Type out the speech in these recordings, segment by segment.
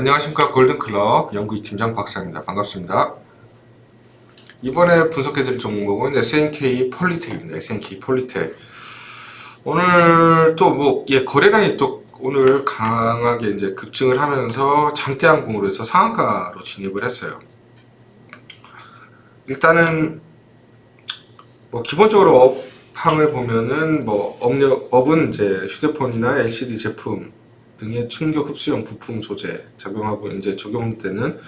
안녕하십니까 골든클럽 연구이 팀장 박사입니다. 반갑습니다. 이번에 분석해드릴 종목은 SNK 폴리텍입니다. SNK 폴리텍. 오늘 또 뭐, 예, 거래량이 또 오늘 강하게 이제 급증을 하면서 장대항공으로 해서 상한가로 진입을 했어요. 일단은 뭐 기본적으로 업황을 보면은 뭐 업력 업은 이제 휴대폰이나 LCD 제품 등의 충격 흡수형 부품 소재 작용하고 이제 적용되는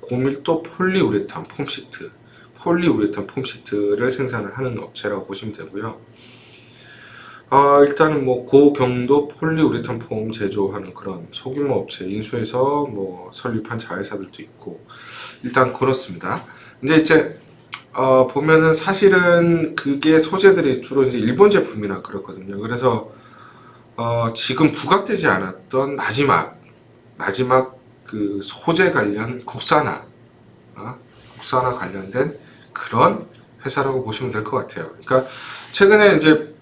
고밀도 폴리우레탄 폼 시트, 폴리우레탄 폼 시트를 생산하는 업체라고 보시면 되고요. 아, 일단은 뭐 고경도 폴리우레탄 폼 제조하는 그런 소규모 업체 인수해서 뭐 설립한 자회사들도 있고 일단 그렇습니다. 근데 이제 어, 보면은 사실은 그게 소재들이 주로 이제 일본 제품이나 그렇거든요. 그래서 어, 지금 부각되지 않았던 마지막 마지막 그 소재 관련 국산화 어? 국산화 관련된 그런 회사라고 보시면 될 것 같아요. 그러니까 최근에 이제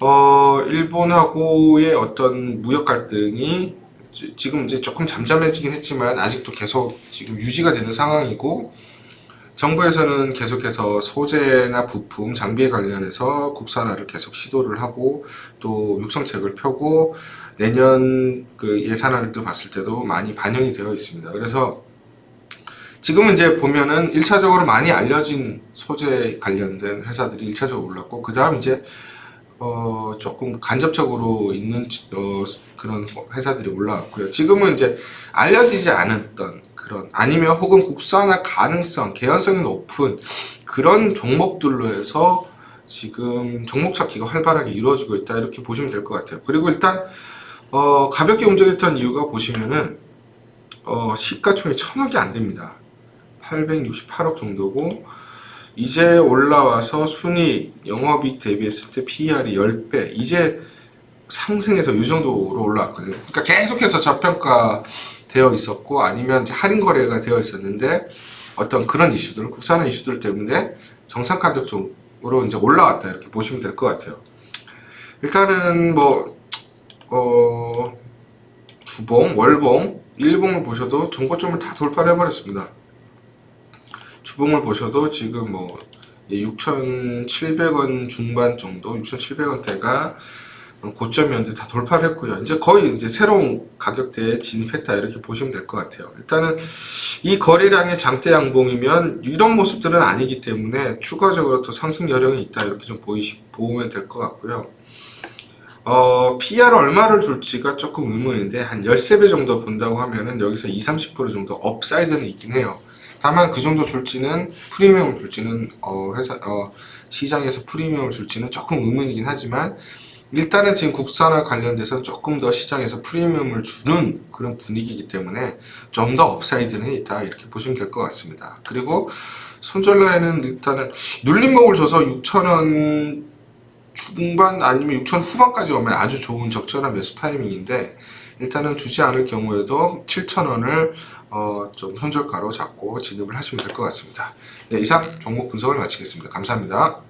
어, 일본하고의 어떤 무역 갈등이 지- 지금 이제 조금 잠잠해지긴 했지만 아직도 계속 지금 유지가 되는 상황이고 정부에서는 계속해서 소재나 부품, 장비에 관련해서 국산화를 계속 시도를 하고 또 육성책을 펴고 내년 그 예산안을 봤을 때도 많이 반영이 되어 있습니다. 그래서 지금은 이제 보면은 1차적으로 많이 알려진 소재 관련된 회사들이 1차적으로 올랐고 그 다음 이제 어 조금 간접적으로 있는 어 그런 회사들이 올라왔고요. 지금은 이제 알려지지 않았던 그런 아니면 혹은 국산화 가능성, 개연성이 높은 그런 종목들로 해서 지금 종목 찾기가 활발하게 이루어지고 있다 이렇게 보시면 될 것 같아요. 그리고 일단 어 가볍게 움직였던 이유가 보시면은 어 시가총액 천억이 안 됩니다. 868억 정도고 이제 올라와서 순이익 영업이익 대비했을 때 PER이 10배 이제 상승해서 이 정도로 올라왔거든요. 그러니까 계속해서 저평가 되어 있었고 아니면 할인 거래가 되어 있었는데 어떤 그런 이슈들 국산화 이슈들 때문에 정상 가격 쪽으로 이제 올라왔다 이렇게 보시면 될 것 같아요. 일단은 뭐 어, 주봉, 월봉, 일봉을 보셔도 정고점을 다 돌파를 해버렸습니다. 주봉을 보셔도 지금 뭐 6,700원 중반 정도, 6,700원대가 고점이었는데 다 돌파를 했고요. 이제 거의 이제 새로운 가격대에 진입했다 이렇게 보시면 될 것 같아요. 일단은 이 거래량의 장대 양봉이면 이런 모습들은 아니기 때문에 추가적으로 또 상승 여력이 있다 이렇게 좀 보이시 보면 될 것 같고요. 어, PR 얼마를 줄지가 조금 의문인데 한 13배 정도 본다고 하면은 여기서 2, 30% 정도 업사이드는 있긴 해요. 다만 그 정도 줄지는 프리미엄을 줄지는 어, 회사 어, 시장에서 프리미엄을 줄지는 조금 의문이긴 하지만 일단은 지금 국산화 관련돼서 조금 더 시장에서 프리미엄을 주는 그런 분위기이기 때문에 좀 더 업사이드는 있다 이렇게 보시면 될 것 같습니다. 그리고 손절라인은 일단은 눌림목을 줘서 6,000원 중반 아니면 6천 후반까지 오면 아주 좋은 적절한 매수 타이밍인데 일단은 주지 않을 경우에도 7,000원을 어, 좀 현절가로 잡고 진입을 하시면 될 것 같습니다. 네, 이상 종목 분석을 마치겠습니다. 감사합니다.